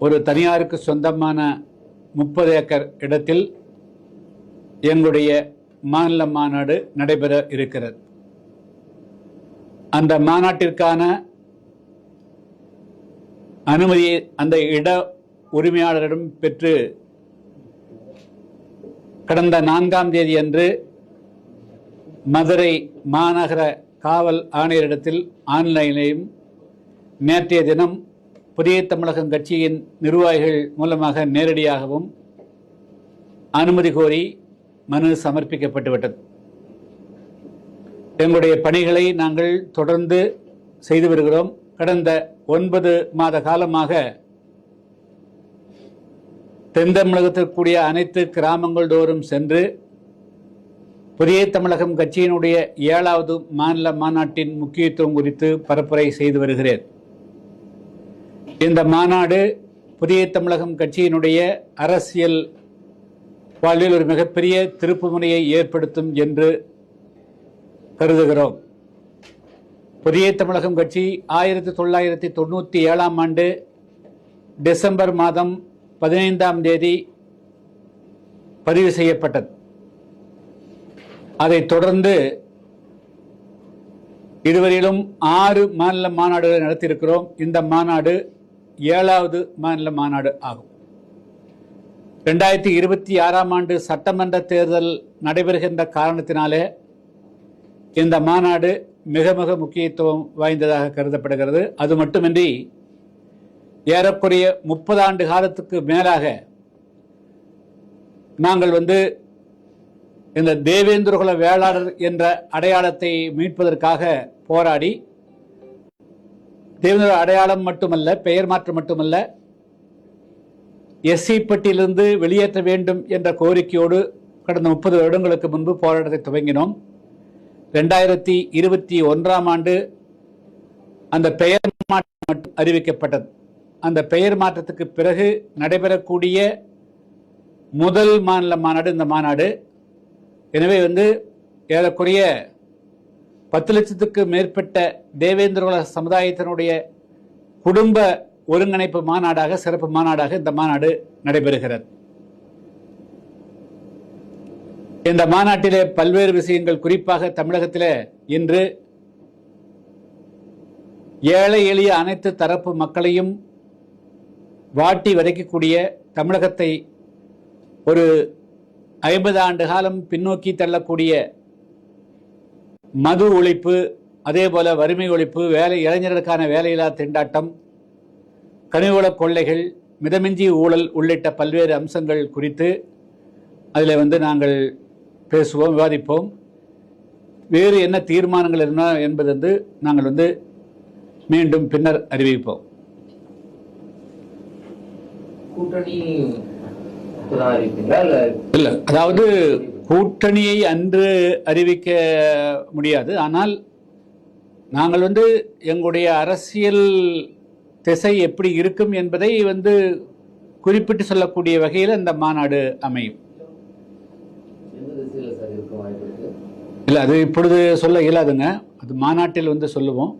ஒரு தனியாருக்கு சொந்தமான முப்பது ஏக்கர் இடத்தில் எங்களுடைய மாநில மாநாடு நடைபெற இருக்கிறது. அந்த மாநாட்டிற்கான அனுமதியை அந்த இட உரிமையாளரிடம் பெற்று கடந்த நான்காம் தேதி அன்று மதுரை மாநகர காவல் ஆணையரிடத்தில் ஆன்லைனிலையும் நேற்றைய தினம் புதிய தமிழகம் கட்சியின் நிர்வாகிகள் மூலமாக நேரடியாகவும் அனுமதி கோரி மனு சமர்ப்பிக்கப்பட்டுவிட்டது எங்களுடைய பணிகளை நாங்கள் தொடர்ந்து செய்து வருகிறோம். கடந்த ஒன்பது மாத காலமாக தென் தமிழகத்திற்குரிய அனைத்து கிராமங்கள் தோறும் சென்று புதிய தமிழகம் கட்சியினுடைய ஏழாவது மாநில மாநாட்டின் முக்கியத்துவம் குறித்து பரப்புரை செய்து வருகிறேன். இந்த மாநாடு புதிய தமிழகம் கட்சியினுடைய அரசியல் வாழ்வில் ஒரு மிகப்பெரிய திருப்புமுனையை ஏற்படுத்தும் என்று கருதுகிறோம். புதிய தமிழகம் கட்சி ஆயிரத்தி தொள்ளாயிரத்தி தொண்ணூற்றி ஏழாம் ஆண்டு டிசம்பர் மாதம் பதினைந்தாம் தேதி பதிவு செய்யப்பட்டது. அதைத் தொடர்ந்து இதுவரையிலும் ஆறு மாநில மாநாடுகளை நடத்தியிருக்கிறோம். இந்த மாநாடு ஏழாவது மாநில மாநாடு ஆகும். ரெண்டாயிரத்தி இருபத்தி ஆறாம் ஆண்டு சட்டமன்ற தேர்தல் நடைபெறுகின்ற காரணத்தினாலே இந்த மாநாடு மிக மிக முக்கியத்துவம் வாய்ந்ததாக கருதப்படுகிறது. அது மட்டுமின்றி ஏறக்குறைய முப்பது ஆண்டு காலத்துக்கு மேலாக நாங்கள் வந்து இந்த தேவேந்திரகுல வேளாளர் என்ற அடையாளத்தை மீட்பதற்காக போராடி தேவேந்திர அடையாளம் மட்டுமல்ல பெயர் மாற்றம் மட்டுமல்ல எஸ்சி பட்டியிலிருந்து வெளியேற்ற வேண்டும் என்ற கோரிக்கையோடு கடந்த முப்பது வருடங்களுக்கு முன்பு போராட்டத்தை துவங்கினோம். ரெண்டாயிரத்தி இருபத்தி ஒன்றாம் ஆண்டு அந்த பெயர் மாற்றம் மட்டும் அறிவிக்கப்பட்டது. அந்த பெயர் மாற்றத்துக்கு பிறகு நடைபெறக்கூடிய முதல் மாநில மாநாடு இந்த மாநாடு. எனவே வந்து ஏறக்குறைய பத்து லட்சத்துக்கு மேற்பட்ட தேவேந்திரகுல சமுதாயத்தினுடைய குடும்ப ஒருங்கிணைப்பு மாநாடாக சிறப்பு மாநாடாக இந்த மாநாடு நடைபெறுகிறது. இந்த மாநாட்டிலே பல்வேறு விஷயங்கள் குறிப்பாக தமிழகத்திலே இன்று ஏழை எளிய அனைத்து தரப்பு மக்களையும் வாட்டி வதைக்கக்கூடிய தமிழகத்தை ஒரு ஐம்பது ஆண்டு காலம் பின்னோக்கி தள்ளக்கூடிய மது ஒழிப்பு அதே போல வறுமை ஒழிப்பு வேலை இளைஞர்களுக்கான வேலையில்லா திண்டாட்டம் கனிவள கொள்ளைகள் மிதமிஞ்சி ஊழல் உள்ளிட்ட பல்வேறு அம்சங்கள் குறித்து அதில் வந்து நாங்கள் பேசுவோம் விவாதிப்போம். வேறு என்ன தீர்மானங்கள் என்ன என்பது வந்து நாங்கள் வந்து மீண்டும் பின்னர் அறிவிப்போம். கூட்டணி இல்லை அதாவது கூட்டணியை அன்று அறிவிக்க முடியாது. ஆனால் நாங்கள் வந்து எங்களுடைய அரசியல் திசை எப்படி இருக்கும் என்பதை வந்து குறிப்பிட்டு சொல்லக்கூடிய வகையில் இந்த மாநாடு அமையும். இல்லை அது இப்பொழுது சொல்ல இயலாதுங்க. அது மாநாட்டில் வந்து சொல்லுவோம்.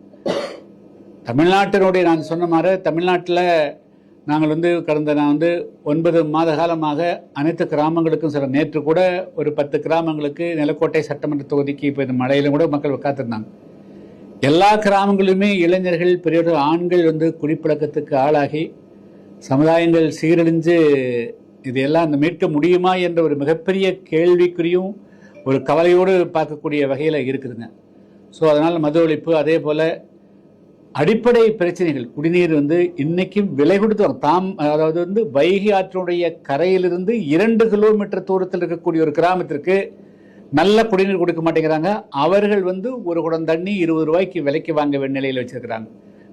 தமிழ்நாட்டினுடைய நான் சொன்ன மாதிரி தமிழ்நாட்டில் நாங்கள் வந்து கடந்த நான் வந்து ஒன்பது மாத காலமாக அனைத்து கிராமங்களுக்கும் சில நேற்று கூட ஒரு பத்து கிராமங்களுக்கு நிலக்கோட்டை சட்டமன்ற தொகுதிக்கு இப்போ இந்த மழையிலும் கூட மக்கள் காத்திருந்தாங்க எல்லா கிராமங்களிலுமே இளைஞர்கள் பெரியவர்கள் ஆண்கள் வந்து குடிப்பழக்கத்துக்கு ஆளாகி சமுதாயங்கள் சீரழிஞ்சு இதையெல்லாம் அந்த மீட்க முடியுமா என்ற ஒரு மிகப்பெரிய கேள்விக்குறியும் ஒரு கவலையோடு பார்க்கக்கூடிய வகையில் இருக்குதுங்க. ஸோ அதனால் மது ஒழிப்பு அதே போல் அடிப்படை பிரச்சனைகள். குடிநீர் வந்து இன்னைக்கும் விலை கொடுத்து வரும். தாம் அதாவது வந்து வைகை ஆற்றினுடைய கரையிலிருந்து இரண்டு கிலோமீட்டர் தூரத்தில் இருக்கக்கூடிய ஒரு கிராமத்திற்கு நல்ல குடிநீர் கொடுக்க மாட்டேங்கிறாங்க. அவர்கள் வந்து ஒரு குடம் தண்ணி இருபது ரூபாய்க்கு விலைக்கு வாங்க வேண்டிய நிலையில் வச்சிருக்கிறாங்க.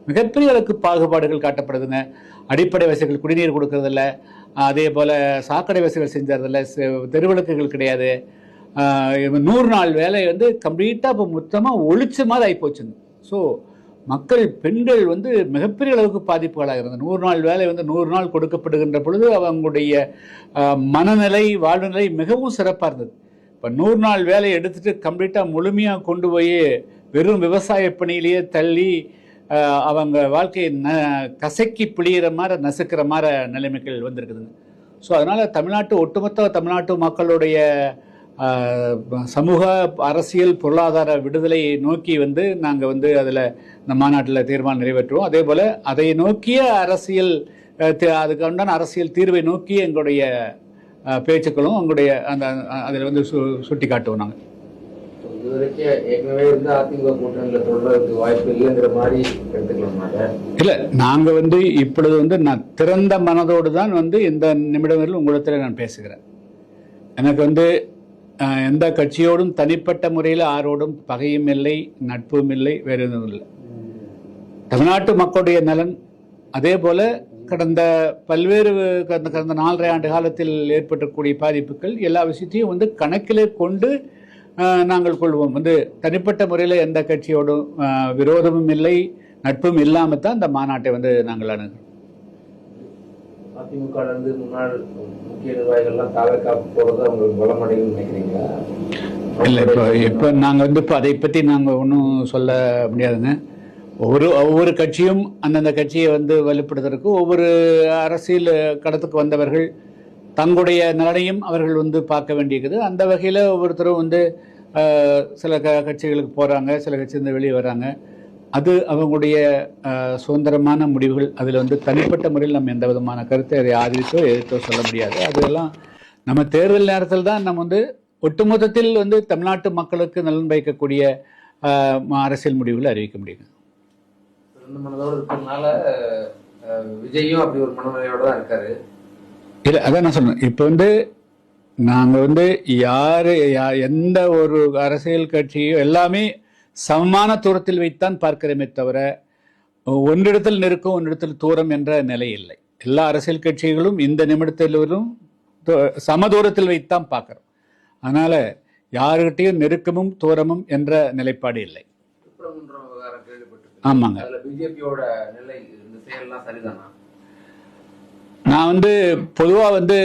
மிகப்பெரிய அளவுக்கு பாகுபாடுகள் காட்டப்படுதுங்க. அடிப்படை வசதிகள் குடிநீர் கொடுக்கறதில்ல. அதே போல் சாக்கடை வசதிகள் செஞ்சதில்ல செ- தெருவிளக்குகள் கிடையாது. நூறு நாள் வேலை வந்து கம்ப்ளீட்டாக இப்போ மொத்தமாக ஒழிச்ச மாதிரி ஆகிப்போச்சுங்க ஸோ மக்கள் பெண்கள் வந்து மிகப்பெரிய அளவுக்கு பாதிப்புகளாக இருந்தது. நூறு நாள் வேலை வந்து நூறு நாள் கொடுக்கப்படுகின்ற பொழுது அவங்களுடைய மனநிலை வாழ்நிலை மிகவும் சிறப்பாக இருந்தது. இப்போ நூறு நாள் வேலையை எடுத்துகிட்டு கம்ப்ளீட்டாக முழுமையாக கொண்டு போய் வெறும் விவசாய பணியிலேயே தள்ளி அவங்க வாழ்க்கையை ந கசக்கி பிழியிற மாதிரி நசுக்கிற மாதிரி நிலைமைகள் வந்திருக்குதுங்க. ஸோ அதனால் தமிழ்நாட்டு ஒட்டுமொத்த தமிழ்நாட்டு மக்களுடைய சமூக அரசியல் பொருளாதார விடுதலையை நோக்கி வந்து நாங்கள் வந்து அதில் இந்த மாநாட்டில் தீர்மானம் நிறைவேற்றுவோம். அதே போல் அதை நோக்கிய அரசியல் அஹ், தி- அதுக்கு உண்டான அரசியல் தீர்வை நோக்கி எங்களுடைய பேச்சுக்களும் எங்களுடைய அந்த அதில் வந்து சு சுட்டி காட்டுவோம் நாங்கள்? இல்லை நாங்கள் வந்து இப்பொழுது வந்து நான் திறந்த மனதோடு தான் வந்து இந்த நிமிடம் வரையில் உங்களிடத்தில் நான் பேசுகிறேன். எனக்கு வந்து எந்த கட்சியோடும் தனிப்பட்ட முறையில் ஆரோடும் பகையும் இல்லை நட்பும் இல்லை வேறு எதுவும் இல்லை. தமிழ்நாட்டு மக்களுடைய நலன் அதே போல கடந்த பல்வேறு கடந்த கடந்த நாலரை ஆண்டு காலத்தில் ஏற்பட்டக்கூடிய பாதிப்புகள் எல்லா விஷயத்தையும் வந்து கணக்கிலே கொண்டு நாங்கள் கொள்வோம். வந்து தனிப்பட்ட முறையில் எந்த கட்சியோடும் விரோதமும் இல்லை நட்பும் இல்லாமல் தான் இந்த மாநாட்டை வந்து நாங்கள் அணுகிறோம். அதிமுக இருந்து முன்னாள் முக்கிய நிர்வாகிகள்லாம் தாவேக்கா போறது அவங்களுக்கு பலமடையும் நினைக்கிறீங்களா? இல்லை இப்போ இப்போ நாங்கள் வந்து இப்போ அதை பற்றி நாங்கள் ஒன்றும் சொல்ல முடியாதுங்க. ஒவ்வொரு ஒவ்வொரு கட்சியும் அந்தந்த கட்சியை வந்து வலுப்படுத்துறதுக்கு ஒவ்வொரு அரசியல் கடத்துக்கு வந்தவர்கள் தங்களுடைய நலனையும் அவர்கள் வந்து பார்க்க வேண்டியிருக்குது. அந்த வகையில் ஒவ்வொருத்தரும் வந்து சில க கட்சிகளுக்கு போகிறாங்க சில கட்சியிலேருந்து வெளியே வராங்க. அது அவங்களுடைய சுதந்திரமான முடிவுகள். அதில் வந்து தனிப்பட்ட முறையில் நம்ம எந்த விதமான கருத்தை அதை ஆதரித்தோ எதிர்த்தோ சொல்ல முடியாது. அதெல்லாம் நம்ம தேர்தல் நேரத்தில் தான் நம்ம வந்து ஒட்டுமொத்தத்தில் வந்து தமிழ்நாட்டு மக்களுக்கு நலன் பயக்கக்கூடிய அரசியல் முடிவுகளை அறிவிக்க முடியும் விஜயும் அப்படி ஒரு மனநிலையோட தான் இருக்காரு. இல்லை அதான் நான் சொன்னேன். இப்போ வந்து நாங்கள் வந்து யார் எந்த ஒரு அரசியல் கட்சியோ எல்லாமே சமமான தூரத்தில் வைத்தான் பார்க்கிறோமே தவிர ஒன்றிடத்தில் நெருக்கம் ஒன்றிடத்தில் தூரம் என்ற நிலை இல்லை. எல்லா அரசியல் கட்சிகளும் இந்த நிமிடத்திலும் சம தூரத்தில் வைத்தான் பார்க்குறோம். அதனால் யாருக்கிட்டையும் நெருக்கமும் தூரமும் என்ற நிலைப்பாடு இல்லை. ஆமாங்க. நான் வந்து பொதுவாக வந்து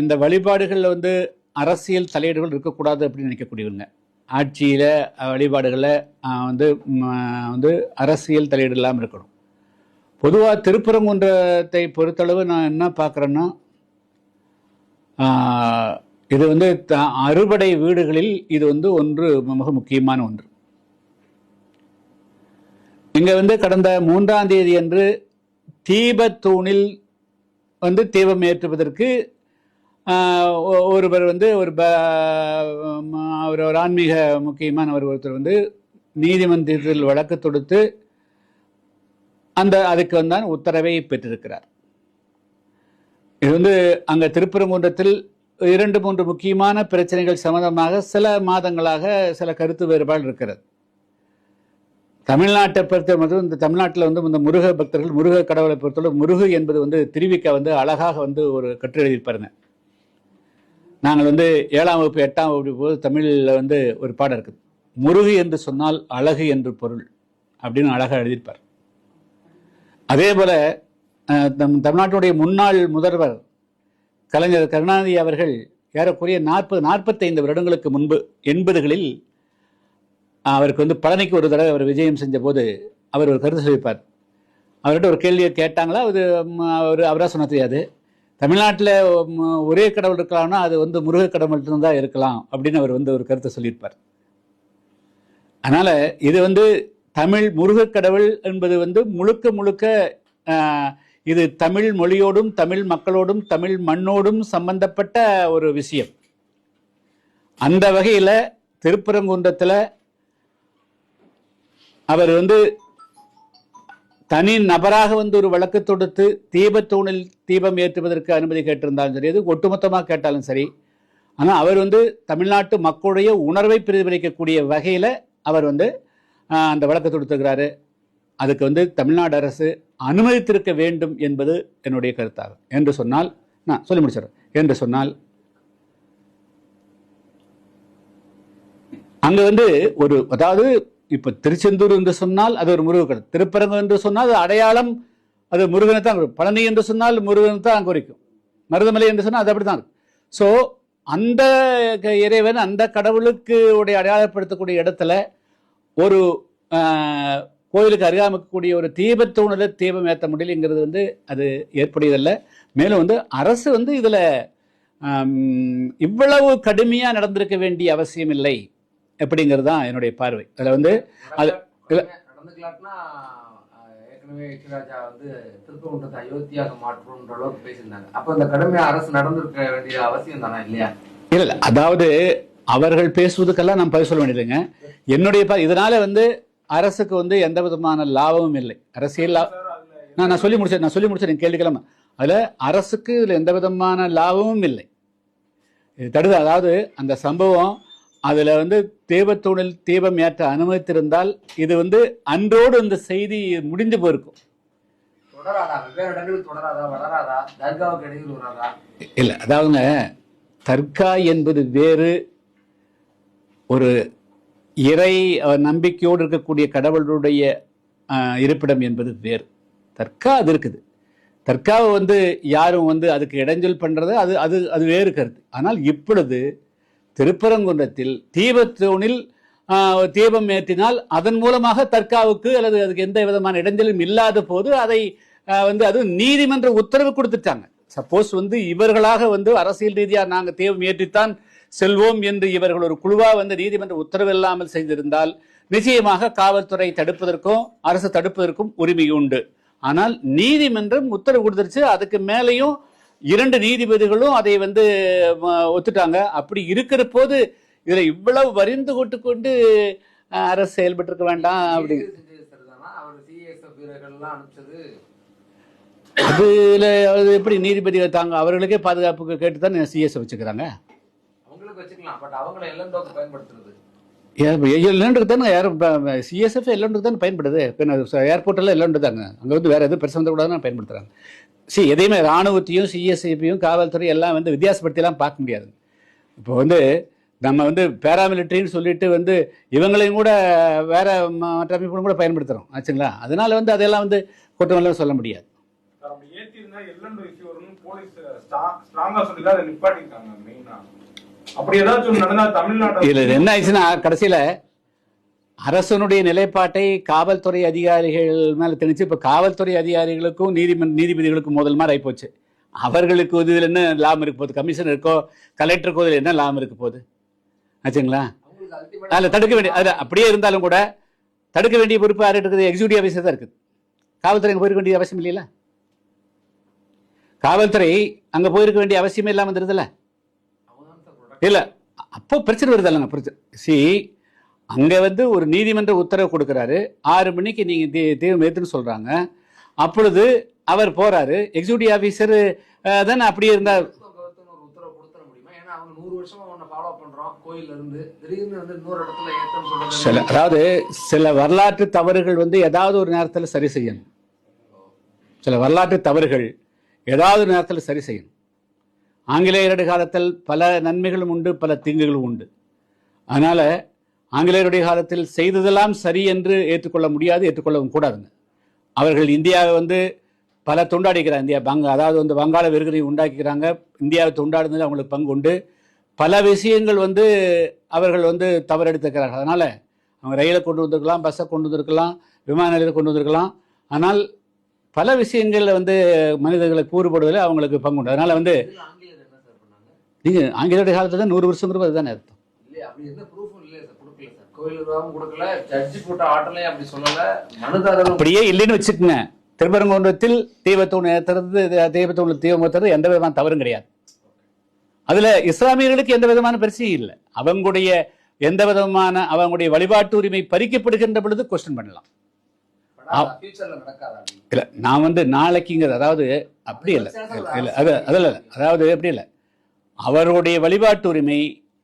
இந்த வழிபாடுகளில் வந்து அரசியல் தலையீடுகள் இருக்கக்கூடாது அப்படின்னு நினைக்கக்கூடியவங்க. ஆட்சியில் வழிபாடுகளில் வந்து வந்து அரசியல் தலையீடு இல்லாமல் இருக்கணும். பொதுவாக திருப்பரங்குன்றத்தை பொறுத்தளவு நான் என்ன பார்க்குறேன்னா இது வந்து த- அறுபடை வீடுகளில் இது வந்து ஒன்று மிக முக்கியமான ஒன்று. இங்கே வந்து கடந்த மூன்றாம் தேதி அன்று தீபத்தூணில் வந்து தீபம் ஏற்றுவதற்கு ஒருவர் வந்து ஒரு ப- ம- அவர் ஒரு ஆன்மீக முக்கியமானவர் ஒருத்தர் வந்து நீதிமன்றத்தில் வழக்கு தொடுத்து அந்த அதுக்கு வந்தான் உத்தரவை பெற்றிருக்கிறார். இது வந்து அங்கே திருப்பரங்குன்றத்தில் இரண்டு மூன்று முக்கியமான பிரச்சனைகள் சம்பந்தமாக சில மாதங்களாக சில கருத்து வேறுபாடு இருக்கிறது. தமிழ்நாட்டை பொறுத்த மட்டும் இந்த தமிழ்நாட்டில் வந்து இந்த முருக பக்தர்கள் முருக கடவுளை பொறுத்தவரை முருகு என்பது வந்து திருவிக்க வந்து அழகாக வந்து ஒரு கட்டுரை எழுதியிருப்பாருங்க. நாங்கள் வந்து ஏழாம் வகுப்பு எட்டாம் வகுப்பு போது தமிழில் வந்து ஒரு பாடம் இருக்குது. முருகு என்று சொன்னால் அழகு என்று பொருள் அப்படின்னு அழகாக எழுதியிருப்பார். அதே போல் நம் தமிழ்நாட்டுடைய முன்னாள் முதல்வர் கலைஞர் கருணாநிதி அவர்கள் ஏறக்குறைய நாற்பது நாற்பத்தைந்து வருடங்களுக்கு முன்பு எண்பதுகளில் அவருக்கு வந்து பழனிக்கு ஒரு தடவை அவர் விஜயம் செஞ்ச போது அவர் ஒரு கருத்து சொல்லிப்பார் அவர்கிட்ட ஒரு கேள்வியை கேட்டாங்களா? அது அவர் அவராக சொன்ன தெரியாது தமிழ்நாட்டில் ஒரே கடவுள் இருக்கலாம்னா அது வந்து முருக கடவுள் தான் இருக்கலாம் அப்படின்னு அவர் வந்து ஒரு கருத்தை சொல்லியிருப்பார். அதனால் இது வந்து தமிழ் முருகக் கடவுள் என்பது வந்து முழுக்க முழுக்க இது தமிழ் மொழியோடும் தமிழ் மக்களோடும் தமிழ் மண்ணோடும் சம்பந்தப்பட்ட ஒரு விஷயம். அந்த வகையில் திருப்பரங்குன்றத்தில் அவர் வந்து தனி நபராக வந்து ஒரு வழக்கு தொடுத்து தீபத்தூணில் தீபம் ஏற்றுவதற்கு அனுமதி கேட்டிருந்தாலும் சரி அது ஒட்டுமொத்தமாக கேட்டாலும் சரி ஆனால் அவர் வந்து தமிழ்நாட்டு மக்களுடைய உணர்வை பிரதிபலிக்கக்கூடிய வகையில் அவர் வந்து அந்த வழக்கு தொடுத்துக்கிறாரு அதுக்கு வந்து தமிழ்நாடு அரசு அனுமதித்திருக்க வேண்டும் என்பது என்னுடைய கருத்தாகும் என்று சொன்னால் நான் சொல்லி முடிச்சிடறேன். என்று சொன்னால் அங்கே வந்து ஒரு அதாவது இப்ப திருச்செந்தூர் என்று சொன்னால் அது ஒரு முருகன். திருப்பரங்கம் என்று சொன்னால் அது அடையாளம். அது முருகனை தான் குறிக்கும். பழனி என்று சொன்னால் முருகனை தான் குறிக்கும். மருதமலை என்று சொன்னால் அது அப்படித்தான் இருக்கும். ஸோ அந்த க- இறைவன் அந்த கடவுளுக்கு உடைய அடையாளப்படுத்தக்கூடிய இடத்துல ஒரு கோயிலுக்கு அருகாமல் இருக்கக்கூடிய ஒரு தீபத்தூணில் தீபம் ஏற்ற முடியலங்கிறது வந்து அது ஏற்புடையதல்ல. மேலும் வந்து அரசு வந்து இதில் இவ்வளவு கடுமையாக நடந்திருக்க வேண்டிய அவசியம் இல்லை. அப்படிங்கிறது தான் என்னுடைய பார்வை. அதில் வந்து அது- நடந்துக்கலாம்னா அஹ், ஏற்கனவே இளையராஜா வந்து திருப்பங்குன்றத்தை அயோத்தியாக மாற்றும்ன்ற அளவுக்கு பேசியிருந்தாங்க. அப்ப இந்த கடுமையா அரசு நடந்திருக்க வேண்டிய அவசியம் தானே இல்லையா? இல்லை இல்லை. அதாவது அவர்கள் பேசுவதுக்கெல்லாம் நான் பதில் சொல்ல வேண்டியதுங்க என்னுடைய இதனால வந்து அரசுக்கு வந்து எந்த விதமான லாபமும் இல்லை. அரசியல் நான் நான் சொல்லி முடிச்சேன் நான் சொல்லி முடிச்சேன் கேள்விக்கலாமா அதில் அரசுக்கு இதில் எந்த விதமான லாபமும் இல்லை. இது தடுது. அதாவது அந்த சம்பவம் அதில் வந்து தீபத்தூணில் தீபம் ஏற்ற அனுமதித்திருந்தால் இது வந்து அன்றோடு இந்த செய்தி முடிஞ்சு போயிருக்கும். இல்லை அதாவதுங்க தர்கா என்பது வேறு. ஒரு இறை நம்பிக்கையோடு இருக்கக்கூடிய கடவுளுடைய இருப்பிடம் என்பது வேறு. தர்கா அது இருக்குது. தர்காவை வந்து யாரும் வந்து அதுக்கு இடைஞ்சல் பண்ணுறது அது அது அது வேறு கருத்து. ஆனால் இப்பொழுது திருப்பரங்குன்றத்தில் தீபத்தூணில் தீபம் ஏற்றினால் அதன் மூலமாக தர்காவுக்கு அல்லது அதுக்கு எந்த விதமான இடைஞ்சலும் இல்லாத போது அதை வந்து அது நீதிமன்ற உத்தரவு கொடுத்துட்டாங்க. சப்போஸ் வந்து இவர்களாக வந்து அரசியல் ரீதியாக நாங்கள் தீபம் ஏற்றித்தான் செல்வோம் என்று இவர்கள் ஒரு குழுவாக வந்து நீதிமன்ற உத்தரவு இல்லாமல் செய்திருந்தால் நிச்சயமாக காவல்துறை தடுப்பதற்கும் அரசு தடுப்பதற்கும் உரிமை உண்டு. ஆனால் நீதிமன்றம் உத்தரவு கொடுத்துருச்சு அதுக்கு மேலேயும் இரண்டு நீதிபதிகளும் அதை வந்து ஒத்துட்டாங்க. அப்படி இருக்கிற போது இதுல இவ்வளவு வரிந்து கொண்டு கொண்டு அரசு செயல்பட்டு இருக்க வேண்டாம் அப்படி. எல்லாம் அதுல அது எப்படி நீதிபதிகள் தாங்க அவர்களுக்கே பாதுகாப்புக்கு கேட்டு தான் சிஎஸ் வச்சுக்கிறாங்க? அவங்களுக்கு வச்சுக்கலாம் பட் அவங்களை எல்லண்டோக்கு பயன்படுத்துறது. எல்லோண்டுக்கு தானே ஏர் சிஎஸ்எஃப் எல்லோண்டுக்கு தானே பயன்படுது. ஏர்போர்ட்டெல்லாம் எல்லாம் தாங்க அங்கே வந்து வேறு எதுவும் பெருசாக வந்துக்கூடாதுன்னு பயன்படுத்துகிறாங்க சி எதையுமே ராணுவத்தையும் சிஎஸ்ஐபியும் காவல்துறை எல்லாம் வந்து வித்தியாசப்படுத்திலாம் பார்க்க முடியாது. இப்போ வந்து நம்ம வந்து பேராமிலிட்ரின்னு சொல்லிட்டு வந்து இவங்களையும் கூட வேற மற்ற அமைப்புகளும் கூட பயன்படுத்துகிறோம் ஆச்சுங்களா? அதனால வந்து அதெல்லாம் வந்து குற்றமெல்லாம் சொல்ல முடியாது. இதுல இது என்ன ஆயிடுச்சுன்னா கடைசியில அரசனுடைய நிலைப்பாட்டை காவல்துறை அதிகாரிகள் மேல திணிச்சு இப்ப காவல்துறை அதிகாரிகளுக்கும் நீதிமன்ற நீதிபதிகளுக்கும் முதல் மாதிரி ஆயிப்போச்சு. அவர்களுக்கு இதுல என்ன லாபம் இருக்க போகுது? கமிஷனருக்கோ கலெக்டருக்கோ இதுல என்ன லாபம் இருக்க போகுது? ஆச்சுங்களா? அதில் தடுக்க வேண்டிய அது அப்படியே இருந்தாலும் கூட தடுக்க வேண்டிய பொறுப்பு யார் இருக்குது எக்ஸிக்யூட்டிவ் ஆஃபீஸர் தான் இருக்குது. காவல்துறை அங்கே போயிருக்க வேண்டிய அவசியம் இல்லைல்ல? காவல்துறை அங்கே போயிருக்க வேண்டிய அவசியமே இல்லாமல் இருந்ததுல அவங்க தான் சார் product. இல்ல அப்போ பிரச்சனை வருது இல்லைங்க பிரச்சனை சி அங்க வந்து ஒரு நீதிமன்ற உத்தரவு கொடுக்குறாரு. ஆறு மணிக்கு நீங்க தீ- தீர்வு ஏத்துன்னு சொல்றாங்க. அப்பொழுது அவர் போறாரு. எக்ஸிக்யூட்டிவ் ஆபீசர் தானே அப்படியே இருந்தா கருத்தம் கருத்துன்னு ஒரு உத்தரவு கொடுத்துட முடியுமா? ஏன்னா அவங்க நூறு வருஷமா உன்னை ஃபாலோ பண்றோம் கோயில்ல இருந்து திடீர்னு வந்து இன்னொரு இடத்துல ஏத்தம் சொல்றது சில அதாவது சில வரலாற்று தவறுகள் வந்து ஏதாவது ஒரு நேரத்தில் சரி செய்யணும். சில வரலாற்று தவறுகள் ஏதாவது நேரத்தில் சரி செய்யணும். ஆங்கிலேயருடைய காலத்தில் பல நன்மைகளும் உண்டு பல தீங்குகளும் உண்டு. அதனால் ஆங்கிலேயருடைய காலத்தில் செய்ததெல்லாம் சரி என்று ஏற்றுக்கொள்ள முடியாது ஏற்றுக்கொள்ளவும் கூடாதுங்க. அவர்கள் இந்தியாவை வந்து பல தொண்டாடிக்கிறாங்க இந்தியா பங்க அதாவது வந்து வங்காள விருதுகளை உண்டாக்கிக்கிறாங்க இந்தியாவை துண்டாடுனது அவங்களுக்கு பங்கு உண்டு. பல விஷயங்கள் வந்து அவர்கள் வந்து தவறெடுத்துக்கிறார்கள் அதனால் அவங்க ரயிலை கொண்டு வந்திருக்கலாம் பஸ்ஸை கொண்டு வந்திருக்கலாம் விமான நிலையத்தை கொண்டு வந்திருக்கலாம். ஆனால் பல விஷயங்களில் வந்து மனிதர்களை கூறுபடுவதில் அவங்களுக்கு பங்கு உண்டு. அதனால் வந்து இதுல ஆங்கிலேயர் என்ன சார் நீங்க ஆங்கிலேயருடைய காலத்துல தான் நூறு வருஷங்கிறது அதுதானே அர்த்தம். இல்லையா அப்படி எந்த ப்ரூஃபும் இல்லையா சார் கொடுக்கல சார். கோயில் நிர்வாகம் கொடுக்கல ஜட்ஜி போட்ட ஆர்டர்லயும் அப்படி சொல்லல மனுதாரரும் அப்படியே இல்லைன்னு வச்சுக்கோங்க. திருப்பரங்குன்றத்தில் தீபத்தூண் ஏற்றுறது தீபத்தூண் தீபம் ஏற்றுறது எந்த விதமான தவறும் கிடையாது. அதுல இஸ்லாமியர்களுக்கு எந்த விதமான பிரச்சனையும் இல்லை. அவங்களுடைய எந்த விதமான அவங்களுடைய வழிபாட்டு உரிமை பறிக்கப்படுகின்ற பொழுது கொஸ்டின் பண்ணலாம்? இல்ல நான் வந்து நாளைக்குங்கிறது அதாவது அப்படி இல்லை. இல்லை அது அதில் அதாவது அப்படி இல்லை. அவருடைய வழிபாட்டு உரிமை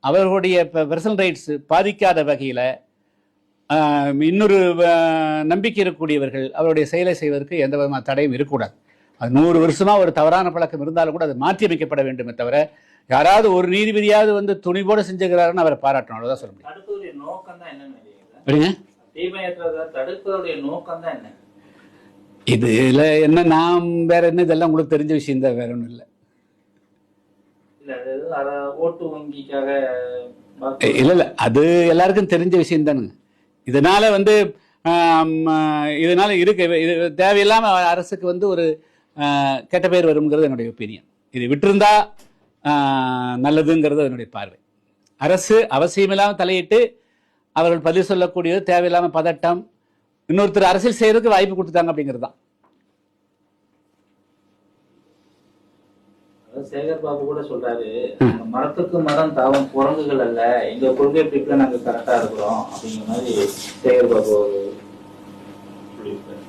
அவர்களுடைய பர்சனல் ரைட்ஸ் பாதிக்காத வகையில் இன்னொரு நம்பிக்கை இருக்கக்கூடியவர்கள் அவருடைய செயலை செய்வதற்கு எந்த விதமான தடையும் இருக்கக்கூடாது. அது நூறு வருஷமா ஒரு தவறான பழக்கம் இருந்தாலும் கூட அது மாற்றி அமைக்கப்பட வேண்டுமே தவிர யாராவது ஒரு நீதிபதியாவது வந்து துணிவோடு செஞ்சுக்கிறாருன்னு அவரை பாராட்டணும். அவ்வளவுதான் சொல்ல முடியும். இதுல என்ன நாம் வேற என்ன இதெல்லாம் உங்களுக்கு தெரிஞ்ச விஷயம் தான் வேற ஒன்றும் இல்லை. ஓட்டு வங்கிக்காக இல்ல இல்ல. அது எல்லாருக்கும் தெரிஞ்ச விஷயம் தானுங்க. இதனால வந்து இதனால இருக்கு இது தேவையில்லாம அரசுக்கு வந்து ஒரு கெட்ட பேர் வருங்கிறது என்னுடைய ஒப்பீனியன் இது விட்டிருந்தா நல்லதுங்கிறது என்னுடைய பார்வை. அரசு அவசியமில்லாமல் தலையிட்டு அவர்கள் பதில் சொல்லக்கூடியது தேவையில்லாமல் பதட்டம் இன்னொருத்தர் அரசியல் செய்யறதுக்கு வாய்ப்பு கொடுத்துட்டாங்க அப்படிங்கிறது தான். சேகர் பாபு கூட சொல்றாரு "நாங்க மரத்துக்கு மரம் தாவும் குரங்குகள் அல்ல எங்க கொள்கை பிடிப்புல நாங்க கரெக்டா இருக்கிறோம் அப்படிங்கிற மாதிரி சேகர் பாபு ஒரு சொல்லியிருக்காரு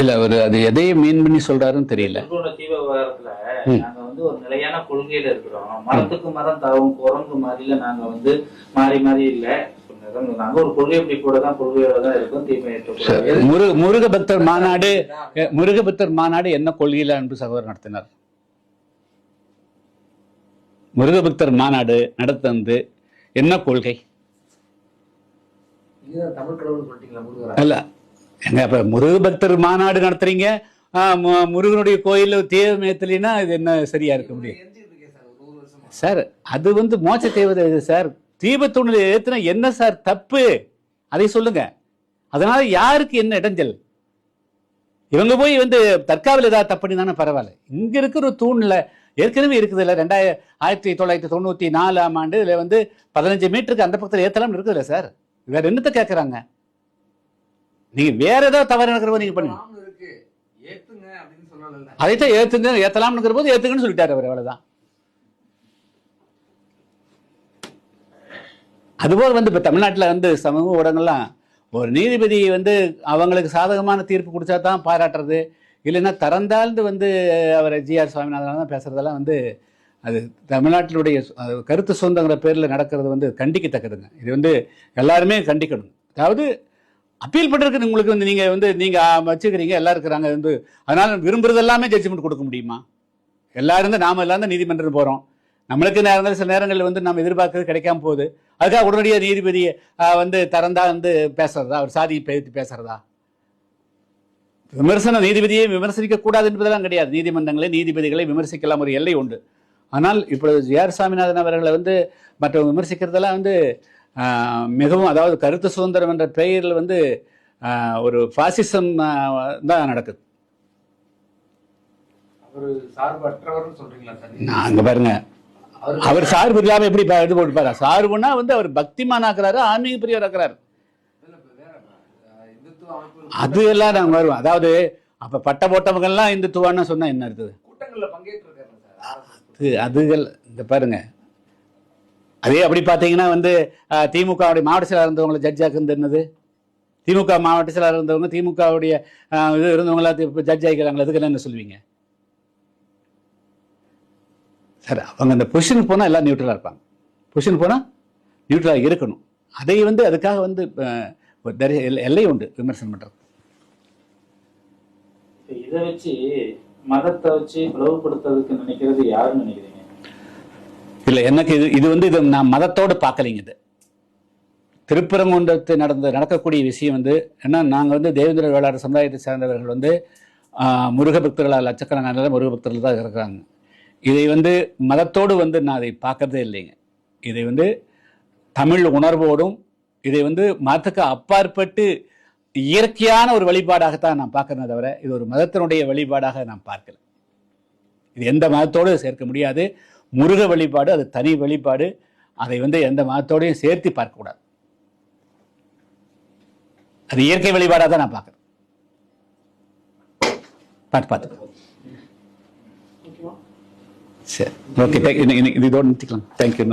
இல்ல ஒரு அது எதையும் மீன் பண்ணி சொல்றாருன்னு தெரியல. விவகாரத்துல நாங்க வந்து ஒரு நிலையான கொள்கையில இருக்கிறோம். மரத்துக்கு மரம் தாவும் குரங்கு மாதிரில நாங்க வந்து மாறி மாறி இல்ல. முருக பக்தர் மாநாடு முருக பக்தர் மாநாடு என்ன கொள்கையில அன்பு சகோதரர் நடத்தினார்? முருக பக்தர் மாநாடு நடத்தந்து என்ன கொள்கை? எங்க முருக பக்தர் மாநாடு நடத்துறீங்க? முருகனுடைய கோயிலில் தேவ மேத்தலினா இது என்ன சரியா இருக்க முடியும்? சார் அது வந்து மோச்ச தேவதை இது சார். தீபத்தூணில் ஏத்துனா என்ன சார் தப்பு? அதை சொல்லுங்க. அதனால யாருக்கு என்ன இடைஞ்சல்? இவங்க போய் வந்து தற்காவில் ஏதாவது தப்பு தானே பரவாயில்ல. இங்க இருக்கிற ஒரு தூண்ல ஏற்கனவே இருக்குது இல்லை ரெண்டாயிரம் ஆயிரத்தி தொள்ளாயிரத்தி தொண்ணூற்றி நாலாம் ஆண்டு இதில் வந்து பதினஞ்சு மீட்டருக்கு அந்த பக்கத்தில் ஏத்தலாம் இருக்குதுல்ல சார். வேறு என்னத்தை கேட்குறாங்க நீங்க வேற ஏதாவது தவறு நடக்கிறப்ப நீங்க பண்ணுங்க அதைத்தான் ஏத்துங்க ஏத்தலாம்ங்கிற போது ஏத்துங்கன்னு சொல்லிட்டாரு அவர் அவ்வளவுதான். அதுபோல் வந்து இப்போ தமிழ்நாட்டில் வந்து சமூக ஊடகங்கள்லாம் ஒரு நீதிபதி வந்து அவங்களுக்கு சாதகமான தீர்ப்பு கொடுத்தா தான் பாராட்டுறது இல்லைன்னா தரந்தாழ்ந்து வந்து அவரை ஜிஆர் சுவாமிநாதன் தான் பேசுறதெல்லாம் வந்து அது தமிழ்நாட்டினுடைய கருத்து சொந்தங்கிற பேரில் நடக்கிறது வந்து கண்டிக்கத்தக்கதுங்க. இது வந்து எல்லாருமே கண்டிக்கணும். அதாவது அப்பீல் பண்ணுறதுக்கு உங்களுக்கு வந்து நீங்கள் வந்து நீங்கள் வச்சுக்கிறீங்க. எல்லாம் இருக்கிறாங்க. வந்து அதனால விரும்புறது எல்லாமே ஜட்ஜ்மெண்ட் கொடுக்க முடியுமா? எல்லாரும் நாம எல்லாம் தான் நீதிமன்றம் போகிறோம் நம்மளுக்கு நேரங்கள் சில நேரங்களில் வந்து நம்ம எதிர்பார்க்கறது கிடைக்காம போகுது. அதுக்காக உடனடியாக நீதிபதி வந்து திறந்தா வந்து பேசுறதா? அவர் சாதியை பேசி பேசுறதா? விமர்சனம் நீதிபதியை விமர்சிக்க கூடாது என்பதெல்லாம் கிடையாது. நீதிமன்றங்களை நீதிபதிகளை விமர்சிக்கலாம். ஒரு எல்லை உண்டு. ஆனால் இப்பொழுது ஜி ஆர் சாமிநாதன் அவர்களை வந்து மற்றவங்க விமர்சிக்கிறதெல்லாம் வந்து மிகவும் அதாவது கருத்து சுதந்திரம் என்ற பெயரில் வந்து ஒரு பாசிசம் தான் நடக்குது. அங்க பாருங்க. அவரு சார்பு இல்லாம எப்படி இது போட்டுப்பாரு சார்புனா வந்து அவர் பக்திமான் ஆக்குறாரு ஆன்மீக பிரியர் ஆக்குறாரு அது எல்லாம் நாங்க வருவோம். அதாவது அப்ப பட்ட போட்டவங்க எல்லாம் இந்துத்துவான்னு சொன்னா என்ன இருக்குது. அது அதுகள் இந்த பாருங்க. அதே அப்படி பார்த்தீங்கன்னா வந்து திமுகவுடைய மாவட்ட செயலாளர் இருந்தவங்களை ஜட்ஜாக ஆக்குறது திமுக மாவட்ட செயலாளர் இருந்தவங்க திமுகவுடைய இது இருந்தவங்களா இப்போ ஜட்ஜ் ஆகிக்கிறாங்களா அதுக்கு என்ன சொல்லுவீங்க? சார் அவங்க அந்த பொசிஷனுக்கு போனால் எல்லாம் நியூட்ரலாக இருப்பாங்க. பொசிஷன் போனால் நியூட்ரலாக இருக்கணும். அதை வந்து அதுக்காக வந்து எல்லை- உண்டு விமர்சனம் பண்ணுறது இதை வச்சு மதத்தை வச்சு பிளவுபடுத்துறதுக்கு நினைக்கிறது யாருன்னு நினைக்கிறீங்க? இல்லை எனக்கு இது இது வந்து இது நான் மதத்தோடு பார்க்கலைங்க இது. திருப்பரங்குன்றத்து நடந்த நடக்கக்கூடிய விஷயம் வந்து ஏன்னா நாங்கள் வந்து தேவேந்திர வேளாளர் சமுதாயத்தை சேர்ந்தவர்கள் வந்து முருக பக்தர்களால் லட்சக்கணக்கான முருக பக்தர்கள் தான் இருக்கிறாங்க. இதை வந்து மதத்தோடு வந்து நான் அதை பார்க்கறதே இல்லைங்க. இதை வந்து தமிழ் உணர்வோடும் இதை வந்து மதத்துக்கு அப்பாற்பட்டு இயற்கையான ஒரு வழிபாடாகத்தான் நான் பார்க்கறேன் தவிர இது ஒரு மதத்தினுடைய வழிபாடாக நான் பார்க்கல. இது எந்த மதத்தோடு சேர்க்க முடியாது. முருக வழிபாடு அது தனி வழிபாடு அதை வந்து எந்த மதத்தோடையும் சேர்த்து பார்க்கக்கூடாது. அது இயற்கை வழிபாடாக தான் நான் பார்க்குறேன். பார்த்து பார்த்து. சரி ஓகே இது இதோடு நிறுத்திக்கலாம். தேங்க்யூ